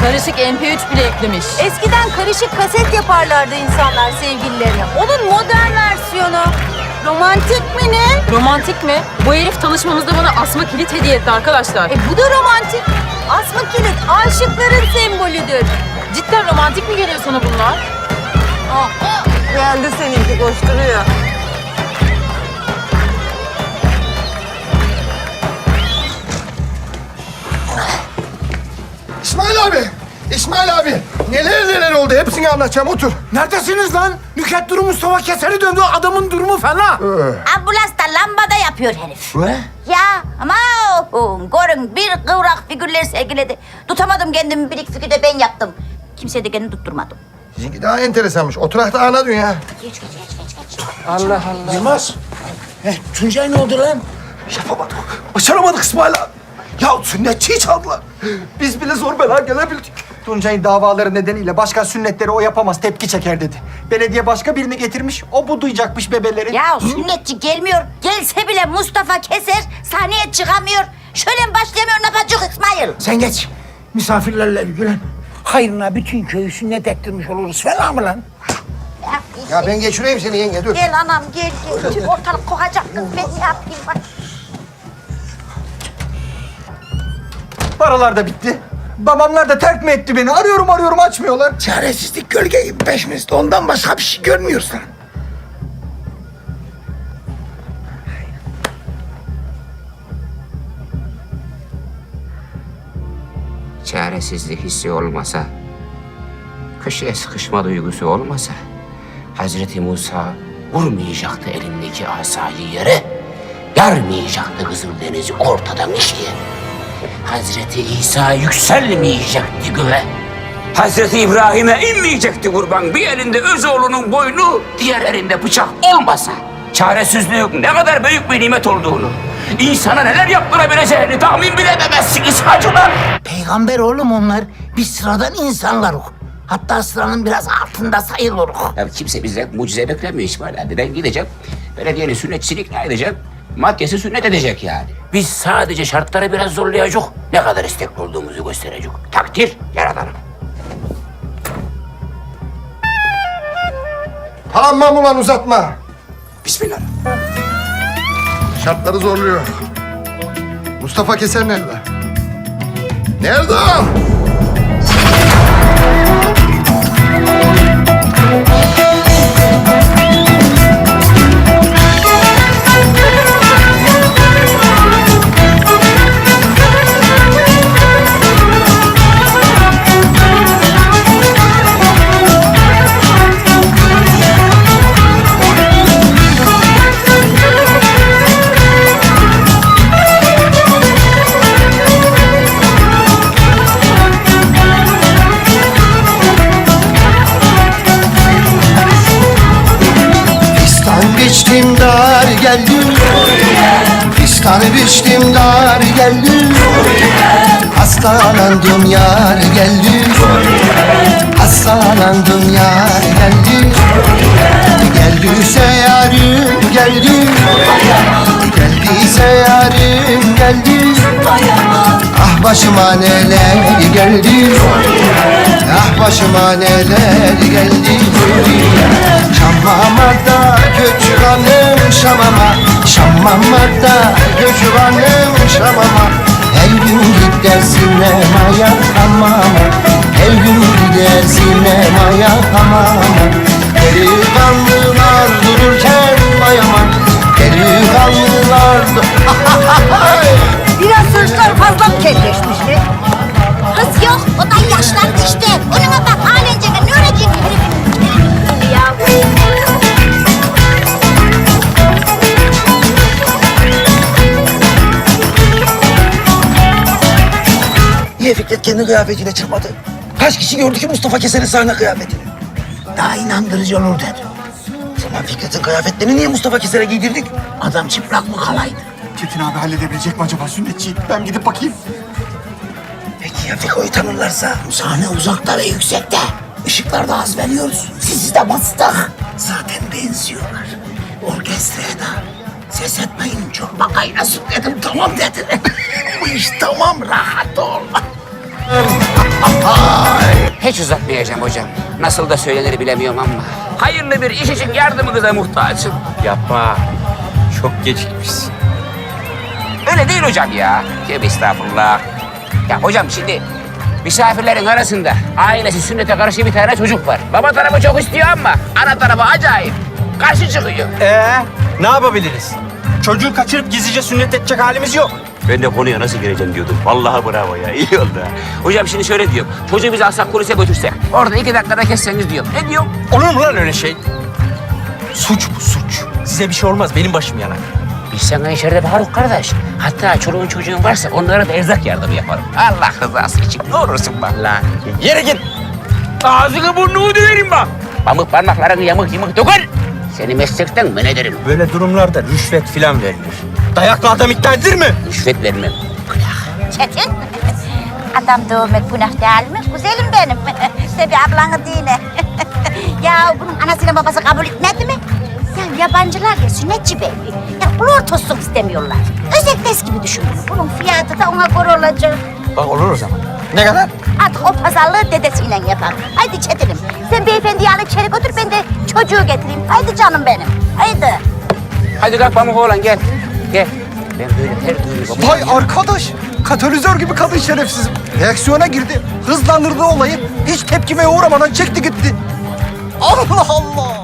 Karışık MP3 bile eklemiş. Eskiden karışık kaset yaparlardı insanlar sevgililerine. Onun modern versiyonu. Romantik mi ne? Romantik mi? Bu herif tanışmamızda bana asma kilit hediye etti arkadaşlar. E bu da romantik. Asma kilit aşıkların sembolüdür. Cidden romantik mi geliyor sana bunlar? Geldi seninki koşturuyor. Hepsini anlatacağım otur. Neredesiniz lan? Nüket durumu Mustafa Keser'i döndü. Adamın durumu fena. Ambulansta lambada yapıyor herif. Ne? Ya ama görün bir kıvrak figürler sergiledi. Tutamadım kendimi bir iki figürde ben yaptım. Kimseye de kendini tutturmadım. Sizinki daha enteresanmış. Oturakta ana dünya. Geç geç geç geç. geç. Allah Allah. Yılmaz. He, Tuncay ne oldu lan? Yapamadık. Başaramadık İsmail abi. Ya sünnetçiyi çaldılar. Biz bile zor bela gelebildik. Tuncay'ın davaları nedeniyle başka sünnetleri o yapamaz, tepki çeker dedi. Belediye başka birini getirmiş, o bu duyacakmış bebeleri. Ya sünnetçi gelmiyor. Gelse bile Mustafa Keser sahneye çıkamıyor. Şöyle mi başlayamıyor ne yapacak İsmail? Sen geç. Misafirlerle ilgilen. Hayrına bütün köyü sünnet ettirmiş oluruz. Fena mı lan? Ya ben geçireyim seni yenge dur. Gel anam gel gel. Tüm ortalık kokacak kız ben ne yapayım bak. Paralar da bitti. Babamlar da terk mi etti beni? Arıyorum arıyorum açmıyorlar. Çaresizlik gölge gibi peşimizde. Ondan başka bir şey görmüyoruz lan. çaresizlik hissi olmasa, köşeye sıkışma duygusu olmasa, Hazreti Musa vurmayacaktı elindeki asayı yere, yarmayacaktı Kızıldeniz'i ortadan ikiye. Hazreti İsa yükselmeyecekti göğe. Hazreti İbrahim'e inmeyecekti kurban. Bir elinde öz oğlunun boynu, diğer elinde bıçak olmasa. Çaresizliğin ne kadar büyük bir nimet olduğunu, insana neler yaptırabileceğini tahmin bile edemezsiniz hacılar. Peygamber oğlum onlar. Biz sıradan insanlarız. Hatta sıranın biraz altında sayılırız. Ya kimse bizden mucize beklemiyor İsmail abi. Ben gideceğim, belediyenin sünnetçisini ikna edeceğim. Maddesi sünnet edecek yani. Biz sadece şartları biraz zorlayacak. Ne kadar istekli olduğumuzu gösterecek. Takdir yaradanım. Tamam ulan uzatma. Bismillah. Şartları zorluyor. Mustafa Keser nerede? Nerede Fistan biçtim dar geldim. Hastalandım yar geldi Hastalandım yar geldi Geldiyse yarim geldi Geldiyse yarim geldi Ah başıma neler geldi. Ah başıma neler geldi. Şamama da göçüranım Şamama Şamama da göçüranım Şamama Her gün gider sinemaya hamama Her gün gider sinemaya hamama Delikanlılar dururken bayaman Delikanlılar Biraz sırtlar fazla mı kelleşmişti? Niye Fikret kendi kıyafetiyle çıkmadı? Kaç kişi gördü ki Mustafa Keser'in sahne kıyafetini? Daha inandırıcı olur dedi. Zaman Fikret'in kıyafetlerini niye Mustafa Keser'e giydirdik? Adam çıplak mı kalaydı? Çetin abi halledebilecek mi acaba sünnetçiyi? Ben gidip bakayım. Peki ya Fiko'yu tanırlarsa? Sahne uzakta ve yüksekte. Işıklarda az veriyoruz. Sizi de bastık. Zaten benziyorlar. Orkestraya da ses etmeyin çok kaynasın dedim tamam dediler. Bu iş tamam rahat ol. Hiç uzatmayacağım hocam. Nasıl da söylenir bilemiyorum ama. Hayırlı bir iş için yardımınıza muhtaçım. Yapma. Çok gecikmişsin. Öyle değil hocam ya. Tövbe estağfurullah. Ya hocam şimdi misafirlerin arasında ailesi sünnete karşı bir tane çocuk var. Baba tarafı çok istiyor ama ana tarafı acayip. Karşı çıkıyor. Ee, ne yapabiliriz? Çocuğu kaçırıp gizlice sünnet edecek halimiz yok. Ben de konuya nasıl gireceğim diyordum. Vallahi bravo ya. iyi oldu. ha. Hocam şimdi şöyle diyorum. Çocuğu biz alsak polise götürsek. Orada iki dakikada kesseniz diyorum. Ne diyorum? Olur mu lan öyle şey? Suç bu suç. Size bir şey olmaz benim başım yanar. Biz sana içeride Faruk kardeş. Hatta çoluğun çocuğun varsa onlara da erzak yardımı yaparım. Allah rızası için ne olursun. Lan yere git. Ağzını burnunu döverim bak. Pamuk parmaklarını yamuk yamuk dokun. Seni meslekten men ederim. Böyle durumlarda rüşvet filan verilir. Dayakla adam ikna edilir mi? Rüşvet vermem. Çetin. Adam dövmek günah değil mi? Güzelim benim. Tabii ablanı dine. ya bunun anasıyla babası kabul etmedi mi? Ya yabancılar ya sünnetçi bey. Ya bulur tozsun istemiyorlar. Özel gibi düşün. Bunun fiyatı da ona göre olacak. Bak olur o zaman. Ne kadar? Artık o pazarlığı dedesiyle yapar. Haydi Çetin'im. Sen beyefendiyi al içeri götür ben de çocuğu getireyim. Haydi canım benim. Haydi. Hadi kalk pamuk oğlan gel. Gel. Ben böyle her düğünü Vay arkadaş. Katalizör gibi kadın şerefsiz. Reaksiyona girdi. Hızlandırdı olayı. Hiç tepkimeye uğramadan çekti gitti. Allah Allah.